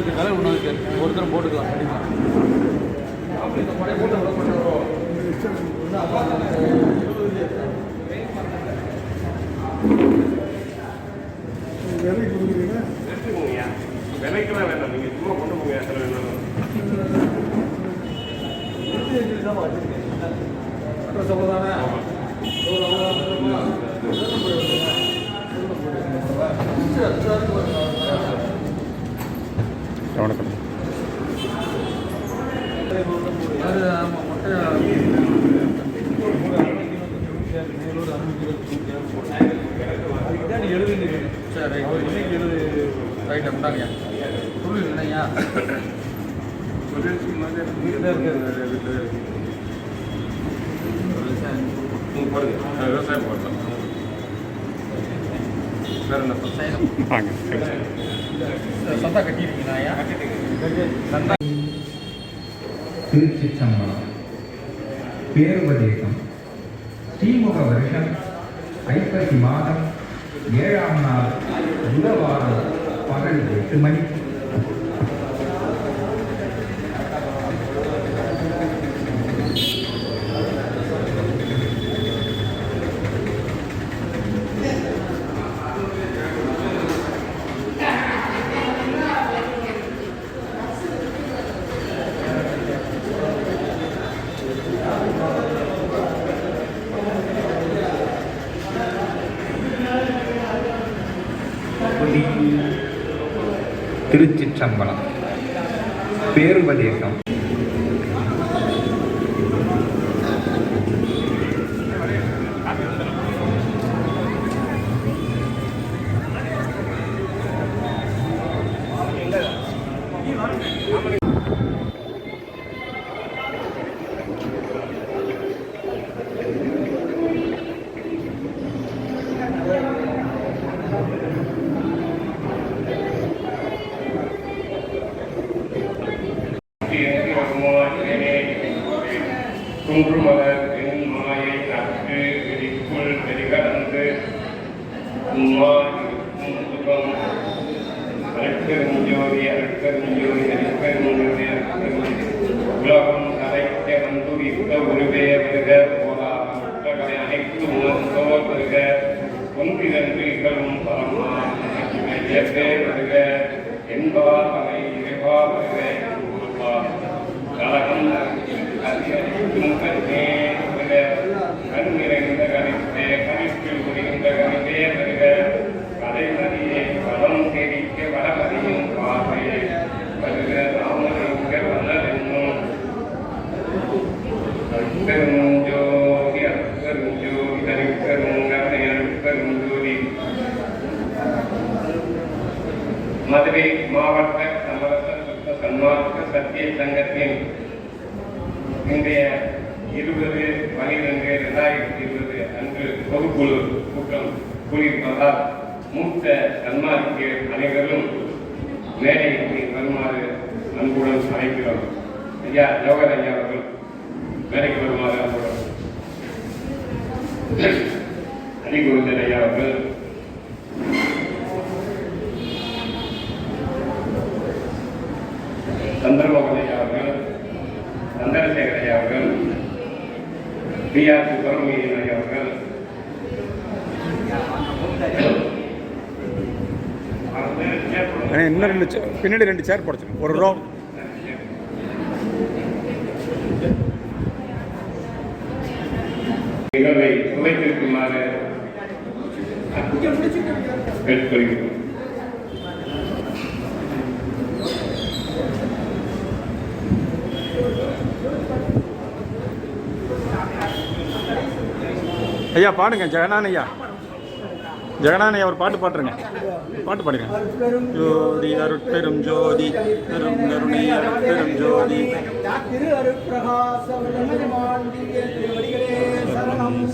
எல்லாருக்கும் கலை இது கொண்டாந்து ஒருத்தர் போட்டுக்கலாம் கண்டிப்பாக வாங்க சந்தா திருச்சிற்றம்பலம். பேருபதேசம். ஸ்ரீமுக வருஷம் ஐப்பசி மாதம் ஏழாம் நாள் புதவாரம் பகல் எட்டு மணி திருச்சிற்றம்பலம். பேருபதேசம். உம்மாய் இருக்கும் சுகம் அருட்பெருஞ்சோதி அருட்பெருஞ்சோதி அருட்பெருஞ்சோதி அருட்பெருஞ்சோதி உலகம் கலைக்க வந்துரித்த உருவே வருக போதா கலை அனைத்து உணர்ந்தோர் வருக ஒன்றிரண்டு இகழும் இயற்கை வருக என்பா அவை இறைவா வருக கலகம் அதிகரிக்கும் கண்ணே அருட்பெருஞ்சோதி அருட்பெருஞ்சோதி தனிப்பெருங்கருணை அருட்பெருஞ்சோதி மதுரை மாவட்ட சமரச சுத்த சன்மார்க்க சத்திய சங்கத்தின் இன்றைய இருபது பனிரெண்டு இரண்டாயிரத்தி இருபது அன்று பொதுக்குழு கூட்டம் கூடியிருப்பதால் மூத்த சன்மார்க்க அனைவரும் மேடைக்கு வருமாறு அன்புடன் அழைக்கிறோம் ஐயா ஜவஹர் ஐயா அவர்கள் மேடைக்கு வருமாறு அன்புடன் அலிகுருந்தன் ஐயா அவர்கள் சந்திரமோகன் ஐயா அவர்கள் சந்திரசேகர் ஐயா அவர்கள் பி ஆர் சுப்பிரமணியன் ஐயா அவர்கள் இன்னும் ரெண்டு பின்னாடி ரெண்டு சேர் போடச்சு ஒரு ரோ கேட்டுக்கொள்கிறோம் ஐயா பாடுங்க. ஜெகனான் ஐயா. ஜெகனான் ஐயா ஒரு பாட்டு பாட்டுருங்க. பாட்டு பாடுங்க. ஜோதி அருட்பெரும் ஜோதி பெரும் கருணை அருட்பெரும் ஜோதி. திரு அருட்பிரகாசவர்களே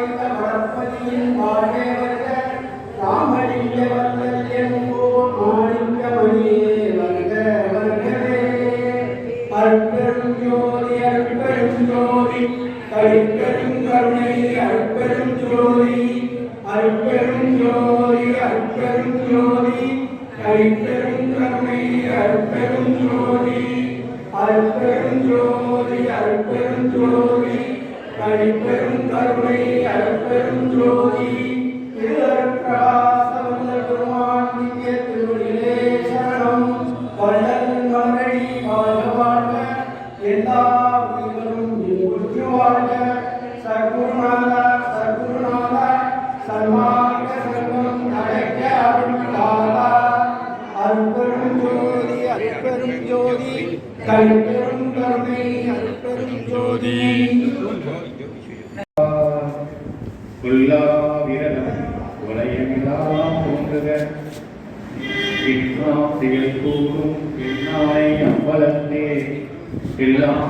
வாழ்வாட்டை வளர்ப்பதியின் வாழ்வே வருக ராமலிங்க வல்லல் என்போர் மாணிக்க மணியே வருக வருகவே. அருட்பெரும் ஜோதி அருட்பெரும் ஜோதி கருட்பெரும் கருணை அருட்பெரும் ஜோதி. அருட்பெரும் ஜோதி அருட்பெரும் ஜோதி கருட்பெரும் கருணை அருட்பெரும் ஜோதி. ஜோதி ஜோதி. கருட்பெரும் கருணை அருட்பெரும் ஜோதி. திருஅருட்பிரகாசவல்லல் பெருமான் திவ்ய திருவடிகளே சரணம். வள்ளல் மலரடி வாழ்க வாழ்க. எல்லா உயிர்களும் இன்புற்று வாழ்க. சர்க்குருநாதா சர்க்குருநாதா. சன்மார்க்க சர்வம் அழைக்க அருள்நாதா அருட்பெரும் ஜோதி அருட்பெரும் ஜோதி. கருப்பெரும் எல்லாம்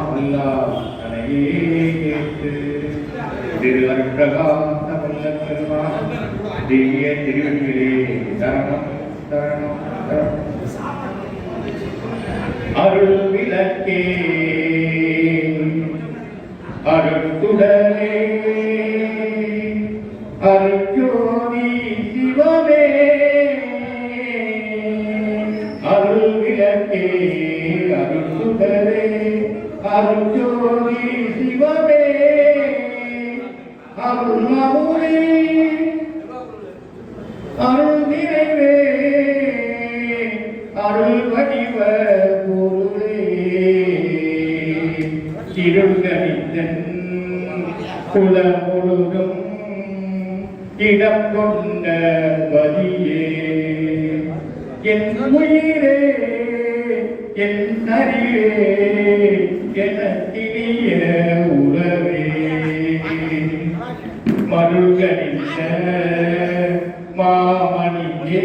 கேட்டு திரு வல்ல திவ்ய தரணம் தரணம் தரணம் அருள் விளக்கே கொண்ட பதியே என் உயிரே என் அறிவே என உறவே மருகனித்த மாமணியே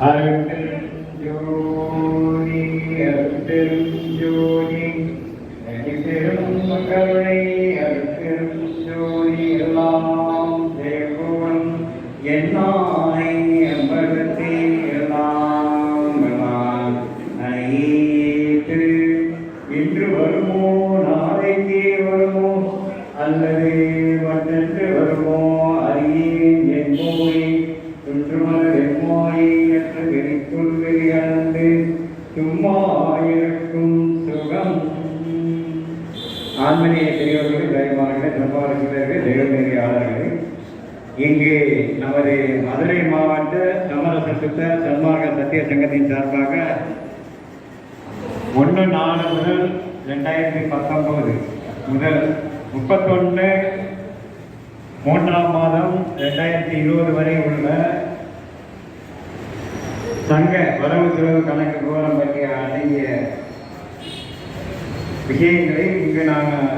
I thank you. இங்கு நமது மதுரை மாவட்ட சமரச சுத்த சன்மார்க்க சத்திய சங்கத்தின் சார்பாக ஒன்று நாலு முதல் ரெண்டாயிரத்தி பத்தொம்போது முதல் முப்பத்தொன்று மூன்றாம் மாதம் ரெண்டாயிரத்தி இருபது வரை உள்ள சங்க வரவு செலவு கணக்கு விவரம் பற்றிய அடங்கிய விஷயங்களை இங்கு நாங்கள்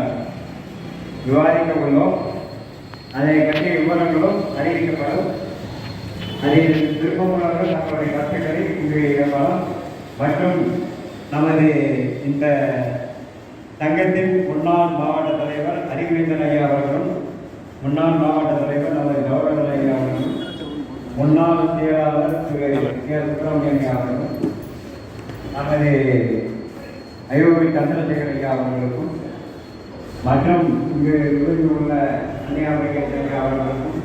விவாதிக்க உள்ளோம். அதை பற்றிய விவரங்களும் அறிவிக்கப்படும். அதில் விருப்பமுள்ளவர்கள் தங்களுடைய கருத்துக்களை இங்கு இடம்பெறலாம். மற்றும் நமது இந்த சங்கத்தின் முன்னாள் மாவட்ட தலைவர் அறிவேந்தன் ஐயா அவர்களும் முன்னாள் மாவட்ட தலைவர் நமது கௌரவன் ஐயா அவர்களும் முன்னாள் செயலாளர் திரு கே. சுப்பிரமணியன் அவர்களும் நமது ஐரோப்பி சந்திரசேகர் ஐயா அவர்களுக்கும் மற்றும் இங்கு உள்ள கன்னியாகுமரி ஐயா அவர்களுக்கும்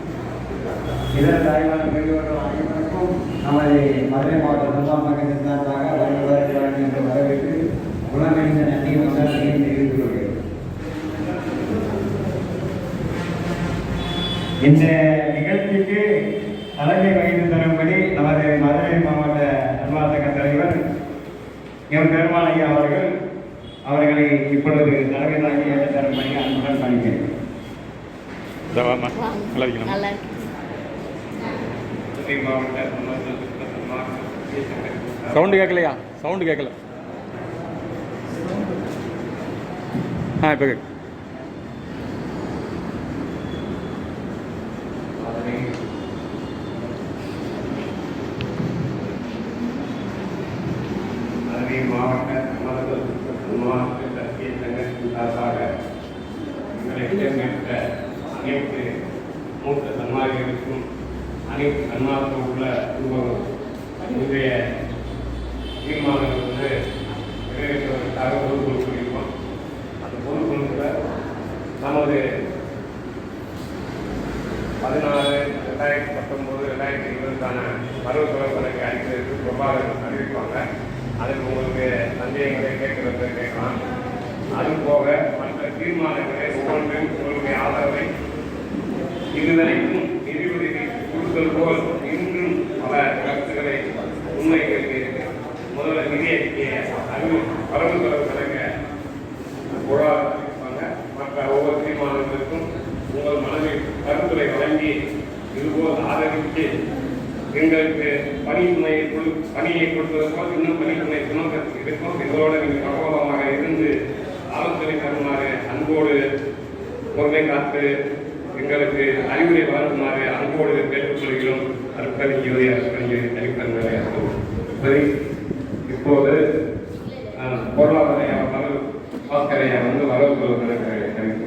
இதர தலைவர் பெரியவர்கள் அனைவருக்கும் நமது மதுரை மாவட்ட சம்பாமக சித்தாந்தாக வருகிறார்கள் என்று வரவேற்று உலகறிந்த நன்றி வந்தார்களே தெரிவித்துக் கொள்கிறேன். இந்த நிகழ்ச்சிக்கு தலைமை வகித்து தரும்படி நமது மதுரை மாவட்ட நிர்வாக தலைவர் எம். பெருமாளையா அவர்கள் அவர்களை இப்பொழுது தலைமை தாங்கி ஏற்று தரும்படி அன்புடன் பணிக்கிறேன் இதோ வாம்மா. நல்லா இருக்கணும் நல்லா சவுண்டு கேட்கலையா சவுண்டு கேட்கல ஆ இப்போ கேட்கு மதுரை மாவட்ட சமரச மாவட்ட சத்திய சங்கத்தின் சார்பாக எங்களை தேர்ந்தெடுத்த அனைத்து மூத்த சன்மார்களுக்கும் அனைத்து சன்மார்க்கம் உள்ள குடும்பங்களும் இன்றைய தீர்மானங்கள் வந்து நிறைவேற்றுவதற்காக பொறுப்பு கூடியிருக்கோம் அந்த பொதுக்குழுவில் நமது பதினாறு ரெண்டாயிரத்தி பத்தொம்போது ரெண்டாயிரத்தி இருபதுக்கான வரவு செலவு கணக்கு அளிக்கிறதுக்கு பிரபாகர் அறிவிப்பாங்க. அதுக்கு உங்களுக்கு சந்தேகங்களை கேட்கறது கேட்கலாம். அது போக மற்ற தீர்மானங்களை ஒவ்வொன்றையும் உங்களுடைய ஆதரவை இதுவரைக்கும் நிதி போல் இன்றும் பல கருத்துக்களை முன்வைக்கிறது முதல்ல நிதி அறிக்கையை அறிவு வரவு செலவு மற்ற ஒவ்வொரு தீர்மானங்களுக்கும் உங்கள் மனதில் கருத்துரை வழங்கி இதுபோல் ஆதரித்து எங்களுக்கு பணித்துணை கொடு- பணியை கொடுத்தது போல் இன்னும் பணித்துணை சுமக்க இருக்கும் எங்களோட நீங்கள் பகவதமாக இருந்து ஆலோசனை தருமாறு அன்போடு பொருளை காத்து எங்களுக்கு அறிவுரை வழங்குமாறு அன்போடு கேட்டுக்கொள்கிறோம் அற்பணி யோதி அற்பணி அறிவிப்பதை சரி இப்போது பொருளாதார வரவு பாஸ்கரையா வந்து வரவு அறிவிக்கிறேன்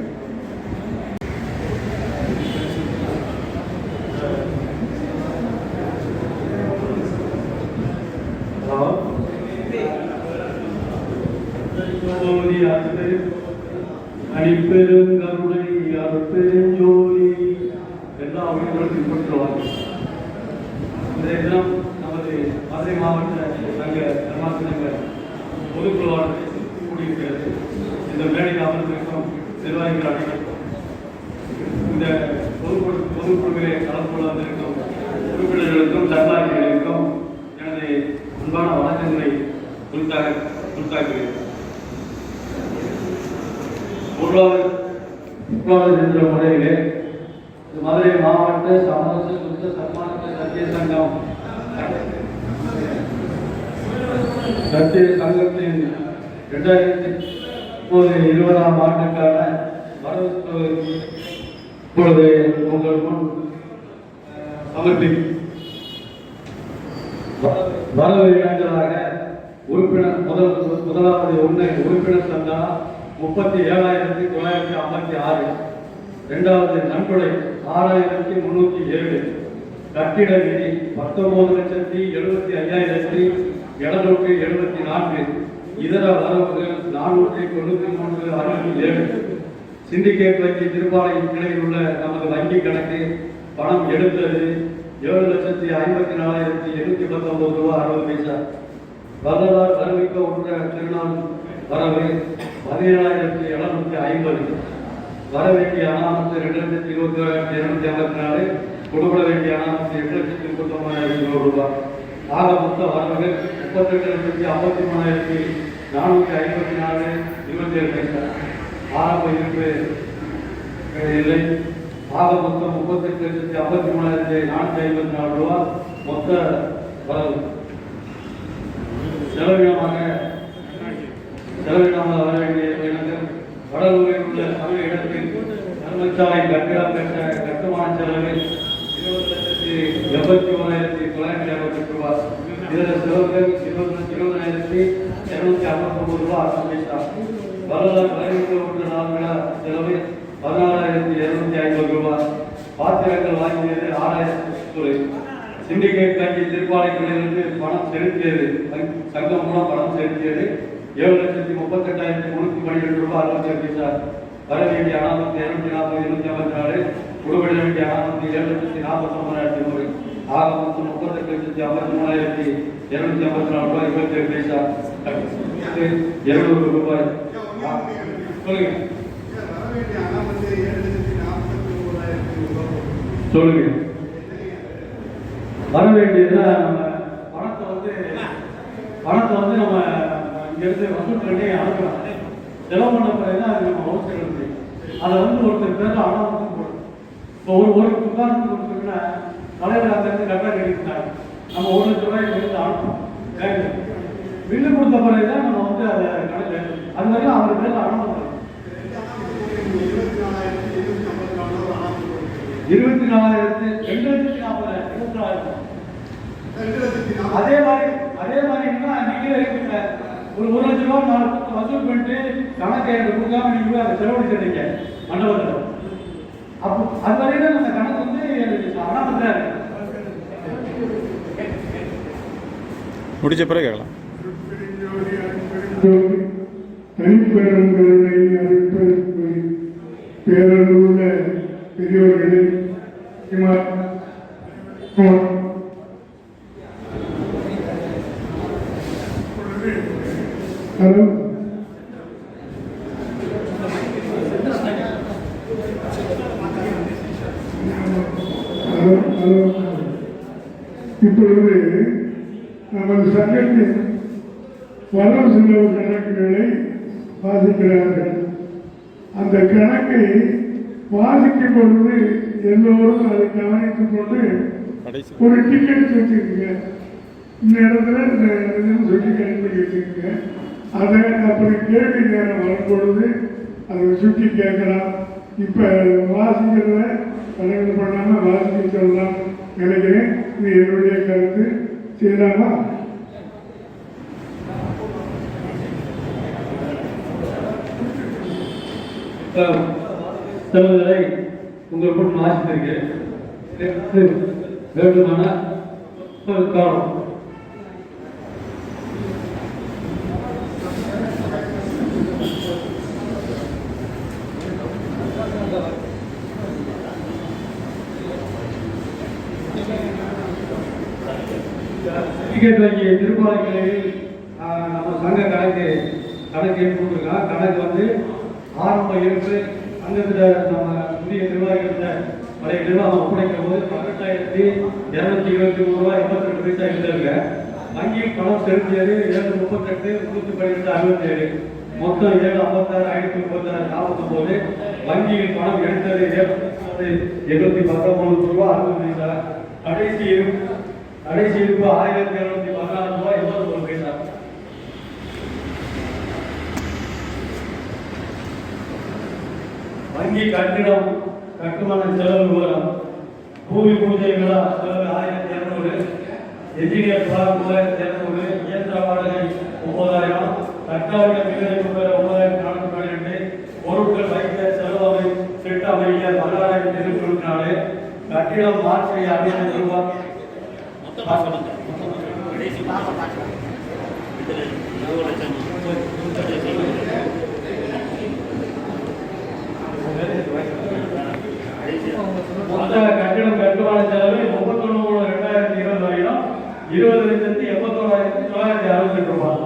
அடிப்பெரும் கருணை ஜோதி எல்லா உயிர்களும் பின்பற்றுவாங்க இன்றைய தினம் நமது மதுரை மாவட்ட சங்க தர்மாசனங்க பொதுக்குழுவானது கூடியிருக்கிறது. இந்த மேடையில் அமர்ந்திருக்கும் நிர்வாகிகள் அனைவருக்கும். இந்த பொதுக்குழு பொதுக்குழுவிலே கலந்து கொள்ள வந்திருக்கும் உறுப்பினர்களுக்கும் தர்மாதிகளுக்கும் எனது அன்பான வணக்கங்களை குறித்தாக குறித்தாக்குகிறேன். பொருளாதார பொருளாதார என்ற முறையிலே மதுரை மாவட்ட சமரச சுத்த சன்மார்க்க சத்திய சங்கம். சத்திய சங்கத்தின் இரண்டாயிரத்தி முப்பது இருபதாம் ஆண்டுக்கான வரவு இப்பொழுது உங்கள் முன் சமர்ப்பி வரவு இனங்களாக உறுப்பினர் முதல் முதலாவது ஒன்று உறுப்பினர் சந்தா முப்பத்தி ஏழாயிரத்தி தொள்ளாயிரத்தி ஐம்பத்தி ஆறு. இரண்டாவது நன்கொடை ஆறாயிரத்தி முன்னூத்தி ஏழு. கட்டிட நிதி பத்தொன்பது லட்சத்தி எழுபத்தி ஐயாயிரத்தி எழுநூற்றி எழுபத்தி நான்கு. இதர வரவுகள் நானூற்றி தொண்ணூத்தி மூன்று அறுபத்தி ஏழு. சிண்டிகேட் வங்கி திருப்பாளையம் கிளையில் உள்ள நமது வங்கி கணக்கு பணம் எடுத்தது ஏழு லட்சத்தி ஐம்பத்தி நாலாயிரத்தி எழுநூத்தி பத்தொன்பது ரூபா அறுபது பைசா வரலாறு அறிவிக்க உள்ள திருநாள் வரவு பதினேழாயிரத்தி எழுநூத்தி ஐம்பது. வர வேண்டிய அனாமத்து ரெண்டு லட்சத்தி இருபத்தி ஏழாயிரத்தி இருநூத்தி ஐம்பத்தி நாலு கொடுபட வேண்டிய அனாமத்து எட்டு லட்சத்தி முப்பத்தி ஒன்பதாயிரத்தி நூறு ரூபாய். ஆக மொத்த வரவுகள் முப்பத்தி ரெண்டு லட்சத்தி ஐம்பத்தி மூணாயிரத்தி நானூற்றி ஐம்பத்தி நாலு இருபத்தி ஏழு பைசா. ஆரம்ப இருப்பு இல்லை. ஆக மொத்தம் முப்பத்தி எட்டு லட்சத்தி ஐம்பத்தி மூணாயிரத்தி நானூற்றி ஐம்பத்தி நாலு ரூபா மொத்த வரவு. செலவினமாக செலவினமாக வர வேண்டிய வடலூரில் உள்ள தமிழ் இடத்தில் தர்மசாலை கட்டிடம் கட்ட கட்டுமான செலவில் இருபது லட்சத்தி எண்பத்தி ஓராயிரத்தி தொள்ளாயிரத்தி அறுபத்தி ரூபாய். இதர செலவுகள் இருபது இருபதாயிரத்தி இருநூத்தி ஐம்பத்தி ஒன்பது ரூபாய் ஆரம்பித்தார் வரலாறு வரைவிக்க உள்ள நாள் செலவு பதினாலாயிரத்தி இருநூத்தி ஐம்பது ரூபாய். பாத்திரங்கள் வாங்கியது ஆறாயிரத்தி சிண்டிகேட் வங்கி திருப்பாலைகளிலிருந்து பணம் செலுத்தியது சங்கம் மூலம் பணம் செலுத்தியது ஏழு லட்சத்தி முப்பத்தெட்டாயிரத்தி முன்னூத்தி பன்னிரெண்டு ரூபாய் அறுபத்தி பைசா வர வேண்டிய அனாமத்து இருநூத்தி நாற்பது இருநூத்தி ஐம்பத்தி நாலு. உடுபட வேண்டிய அனாமத்து ஏழு லட்சத்தி நாற்பத்தி ஒன்பதாயிரத்தி நூறு. ஆக மொத்தம் முப்பத்தெட்டு லட்சத்தி ஐம்பத்தி மூணாயிரத்தி இருநூத்தி ஐம்பத்தி நாலு ரூபாய் இருபத்தி ஏழு பைசா இருநூறு ரூபாய். சொல்லுங்க. சொல்லுங்க. வர வேண்டியதுன்னா நம்ம பணத்தை வந்து பணத்தை வந்து நம்ம இங்கிருந்து வசூல் அனுப்புறாங்க அனுப்பலாம் செலவு பண்ண பிறகு அது நம்ம அவசியம் இருக்கு அதை வந்து ஒருத்தர் பேர்ல அனாமத்து போடும் இப்போ ஒரு ஒரு உதாரணத்துக்கு கொடுத்தீங்கன்னா தலைவர் அந்த கரெக்டாக நம்ம ஒரு லட்ச ரூபாய் கொடுத்து அனுப்பணும். பில்லு கொடுத்த பிறகு தான் நம்ம வந்து அதை கணக்கு அது வரைக்கும் அவர் பேர்ல அனாமத்து இருபத்தி நாலாயிரத்தி ரெண்டு லட்சத்தி நாற்பதாயிரம் இருபத்தி நாலாயிரம் அதே மாதிரி அதே மாதிரி இன்னும் நீங்களே இருக்கீங்க ஒரு ஒரு லட்ச ரூபா நாலு பக்கம் வசூல் பண்ணிட்டு கணக்கை எனக்கு கொடுக்காம நீங்க போய் அதை செலவழிச்சிருக்கீங்க மண்டபத்தில். அப்போ அது வரைக்கும் அந்த கணக்கு வந்து எனக்கு அனாமத்தா இருக்கு. முடிச்ச பிறகு கேட்கலாம். பேரருள்ள பெரியோர்களே ஹலோ இப்பொழுது நமது சங்கத்தின் வரவு செலவு கணக்குகளை வாசிக்கிறார்கள். அந்த கணக்கை வாசிக்கும் பொழுது எல்லோரும் அதை கவனித்துக் கொண்டு ஒரு டிக்கெட் வச்சுக்கோங்க இந்த இடத்துல இந்த இதுன்னு சொல்லி கணிப்பி வச்சுக்கோங்க அதை அப்புறம் கேள்வி நேரம் வரும்பொழுது அதை சுற்றி கேட்கலாம். இப்போ வாசிக்கிறத தலைவர் பண்ணாமல் வாசிக்க சொல்லலாம். நினைக்கிறேன் இது என்னுடைய கருத்து. செய்யலாமா சிலவர்களை உங்கள் முன் வாசித்திருக்கிறேன் வேண்டுமான காலம் டிக்கெட் வங்கி திருப்பாலைகளில் நம்ம சங்க கணக்கு கணக்கு எண் கொடுத்துருக்கோம் கணக்கு வந்து ஆரம்ப இருப்பு சங்கத்தில் நம்ம புதிய நிர்வாகிகள பழைய நிர்வாகம் ஒப்படைக்கும் போது பதினெட்டாயிரத்தி இரநூத்தி இருபத்தி மூணு ரூபாய் எண்பத்தி ரெண்டு பைசா இருந்திருக்க வங்கியில் பணம் செலுத்தியது ஏழு முப்பத்தெட்டு நூற்றி பன்னிரெண்டு அறுபத்தி ஏழு மொத்தம் ஏழு ஐம்பத்தாறு ஐநூற்றி முப்பத்தாறு நாற்பத்தொம்போது. வங்கியில் பணம் எடுத்தது எழுபத்தி எண்ணூற்றி பத்தொன்பது ரூபாய் அறுபது பைசா. கடைசி இருப்பு கடைசி இருப்பு ஆயிரத்தி இருநூத்தி பதினாறு ரூபாய் எண்பது ஒரு பைசா. வங்கி கட்டிடம் கட்டுமான செலவு விவரம் பூமி பூஜை விழா செலவு ஆயிரத்தி இருநூறு என்ஜினியர் பிளாக் மூவாயிரத்தி இருநூறு இயந்திர வாடகை ஒன்பதாயிரம் தற்காலிக மின்னறிவு பெற ஒன்பதாயிரத்தி நானூற்றி பன்னிரெண்டு பொருட்கள் வைக்க செலவு செட் அமைக்க பதினாறாயிரத்தி இருநூற்றி இருபத்தி நாலு கட்டிடம் மாற்றி ஐயாயிரத்தி ரூபாய் மொத்த கட்டிடம் கட்டுமான செலவு முப்பத்தொன்னு மூணு ரெண்டாயிரத்தி இருபது வரையிலும் இருபது லட்சத்தி எண்பத்தோராயிரத்தி தொள்ளாயிரத்தி அறுபத்தி எட்டு ரூபாய்.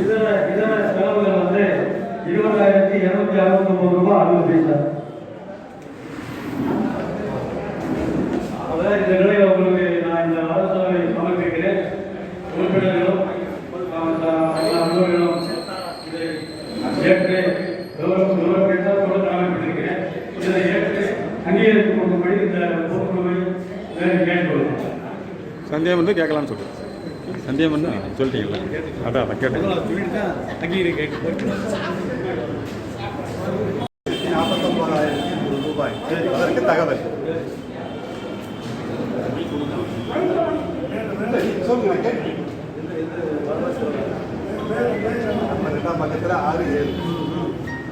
இதர இதர செலவுகள் வந்து இருபதாயிரத்தி இருநூத்தி அறுபத்தி ஒன்பது ரூபாய் அறுபது பைசா அதாவது இந்த நிலையில் உங்களுக்கு நான் இந்த ஆலோசனை சமர்ப்பிக்கிறேன் உறுப்பினர்களும் அலுவலர்களும் இதை ஏற்று இதை இந்த கேட்டுக்கொள்கிறேன் சந்தேகம் வந்து கேட்கலான்னு சொல்லுங்கள் சந்தேகம் வந்து சொல்லிட்டீங்களா? அதான் அதான் கேட்டேன். நாற்பத்தொம்பதாயிரத்தி ரூபாய். அதற்கு தகவல். சொல்லுங்க ரெண்டாம் பக்கத்தில் ஆறு ஏழு.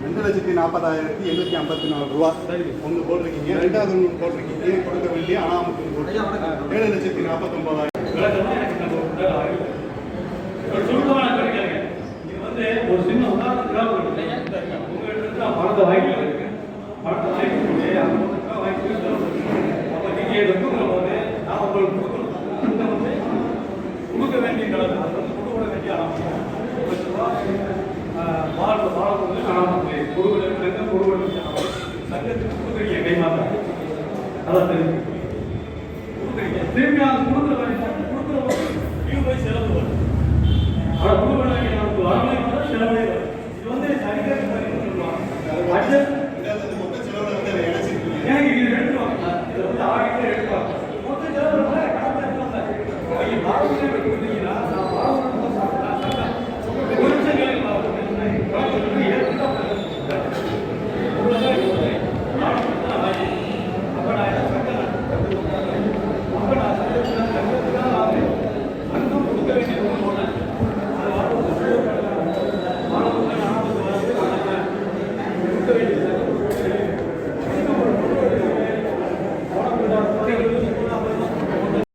ரெண்டு லட்சத்தி நாற்பதாயிரத்தி எண்ணூற்றி ஐம்பத்தி நாலு ரூபா. ஒன்று போட்டிருக்கீங்க. ரெண்டாவது ஒன்று போட்டிருக்கீங்க. கொடுக்க வேண்டிய அனாமத்து போட்டு ஏழு லட்சத்தி நாற்பத்தொம்பதாயிரம். ஒரு சின்ன உதாரணத்துக்காக ஒரு உங்கள்கிட்ட இருந்து நான் பணத்தை வாங்கிட்டு இருக்கேன் பணத்தை வாங்கிட்டு அந்த வாங்கிட்டு அப்போ நீங்கள் இதை போது நான் உங்களுக்கு கொடுக்கணும். அந்த வந்து கொடுக்க வேண்டிய கடமை அது வந்து கொடுக்க வேண்டிய ஆரம்பம் வாழ்வு வாழ்வு ஆரம்பம் கொடுக்க கொடுக்க சங்கத்துக்கு கொடுக்குறீங்க கைமாத்த அதான் தெரியும் கொடுக்குறீங்க. திரும்பி அந்த கொடுக்குற வேண்டிய கொடுக்குற போது இது போய் செலவு வரும் ஆனால்